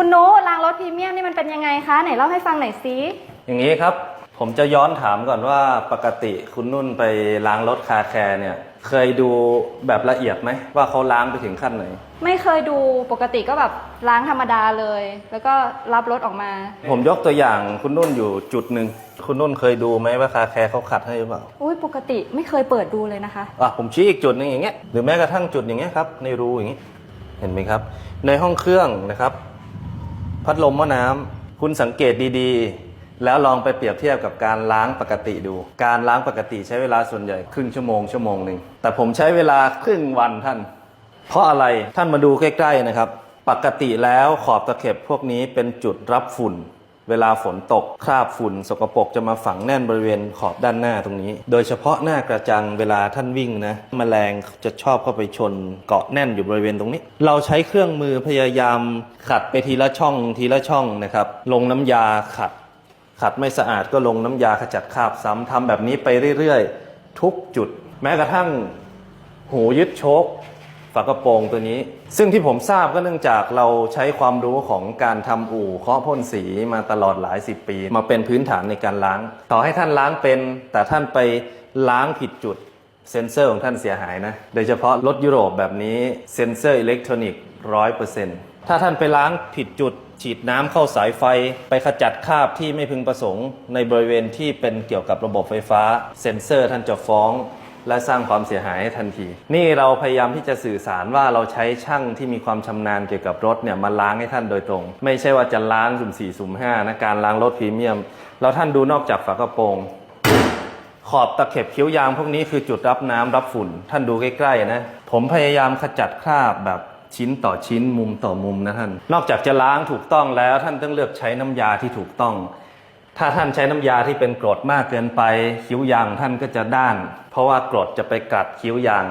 คุณนุล้างรถพรีเมียมนี่มันเป็นยังไงคะ ไหนเล่าให้ฟังหน่อยสิอย่างนี้ครับ ผมจะย้อนถามก่อนว่าปกติคุณนุ่นไปล้างรถคาแคร์เนี่ย เคยดูแบบละเอียดไหมว่าเขาล้างไปถึงขั้นไหน ไม่เคยดูปกติก็แบบล้างธรรมดาเลย แล้วก็รับรถออกมา ผมยกตัวอย่างคุณนุ่นอยู่จุดหนึ่งคุณนุ่นเคยดูไหมว่าคาแคร์เขาขัดให้หรือเปล่าอุ้ยปกติไม่เคยเปิดดูเลยนะคะอะผมชี้อีกจุดหนึ่งอย่างเงี้ยหรือแม้กระทั่งจุดอย่างเงี้ยครับในรูอย่างงี้เห็นไหมครับ ในห้องเครื่องนะครับ พัดลมหม้อน้ำคุณสังเกตดีๆ แล้วลองไปเปรียบเทียบกับการล้างปกติดู การล้างปกติใช้เวลาส่วนใหญ่ครึ่งชั่วโมงชั่วโมงหนึ่งแต่ผมใช้เวลาครึ่งวันท่าน เพราะอะไรท่านมาดูใกล้ๆนะครับ ปกติแล้วขอบตะเข็บพวกนี้เป็นจุดรับฝุ่น เวลาฝนตกคราบฝุ่น สกปรกจะมาฝังแน่นบริเวณขอบด้านหน้าตรงนี้ โดยเฉพาะหน้ากระจังเวลาท่านวิ่งนะมแมลงจะชอบเข้าไปชนเกาะแน่นอยู่บริเวณตรงนี้ เราใช้เครื่องมือพยายามขัดไปทีละช่องทีละช่องนะครับ ลงน้ำยาขัด ขัดไม่สะอาดก็ลงน้ำยาขจัดคราบซ้ำทำแบบนี้ไปเรื่อยๆ ทุกจุด แม้กระทั่งหูยึดโชค ฝากระโปรงตัวนี้ ซึ่งที่ผมทราบก็เนื่องจากเราใช้ความรู้ของการทำอู่เคาะพ่นสีมาตลอดหลายสิบปี มาเป็นพื้นฐานในการล้าง ต่อให้ท่านล้างเป็น แต่ท่านไปล้างผิดจุด เซ็นเซอร์ของท่านเสียหายนะ โดยเฉพาะรถยุโรปแบบนี้เซ็นเซอร์อิเล็กทรอนิกส์ร้อยเปอร์เซ็นต์ถ้าท่านไปล้างผิดจุด ฉีดน้ำเข้าสายไฟ ไปขจัดคราบที่ไม่พึงประสงค์ ในบริเวณที่เป็นเกี่ยวกับระบบไฟฟ้า เซ็นเซอร์ท่านจะฟ้อง และสร้างความเสียหายให้ทันที นี่เราพยายามที่จะสื่อสารว่าเราใช้ช่างที่มีความชำนาญเกี่ยวกับรถเนี่ยมาล้างให้ท่านโดยตรง ไม่ใช่ว่าจะล้างสุ่มสี่สุ่มห้านะการล้างรถพรีเมียมแล้วท่านดูนอกจากฝากระโปรงขอบตะเข็บคิ้วยางพวกนี้คือจุดรับน้ำรับฝุ่น ท่านดูใกล้ๆนะผมพยายามขจัดคราบแบบชิ้นต่อชิ้นมุมต่อมุมนะท่าน นอกจากจะล้างถูกต้องแล้วท่านต้องเลือกใช้น้ำยาที่ถูกต้อง ถ้าท่านใช้น้ำยาที่เป็นกรดมากเกินไปคิ้วยางท่านก็จะด้าน เพราะว่ากรดจะไปกัดคิ้วยาง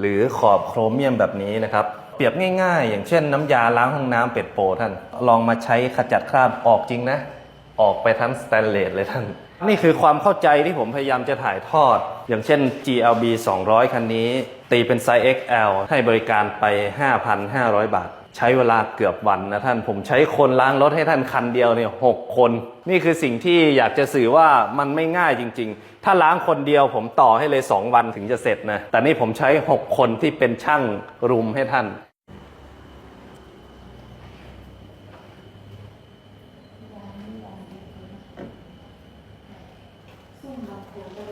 หรือขอบโครเมียมแบบนี้นะครับ เปรียบง่าย ๆ อย่างเช่น น้ำยาล้างห้องน้ำเป็ดโปท่าน ลองมาใช้ขจัดคราบออกจริงนะ ออกไปทั้งสแตนเลสเลยท่าน นี่คือความเข้าใจที่ผมพยายามจะถ่ายทอด อย่างเช่น GLB 200 คันนี้ ตีเป็นไซส์ XL ให้บริการไป 5,500 บาท ใช้เวลาเกือบวันนะท่านผมใช้คนล้างรถให้ท่านคันเดียวเนี่ยหคน นี่คือสิ่งที่อยากจะสื่อว่ามันไม่ง่ายจริง ๆ ถ้าล้างคนเดียวผมต่อให้เลย 2 วันถึงจะเสร็จนะ แต่นี่ผมใช้ 6 คนที่เป็นช่างรุมให้ท่านส่งมาเ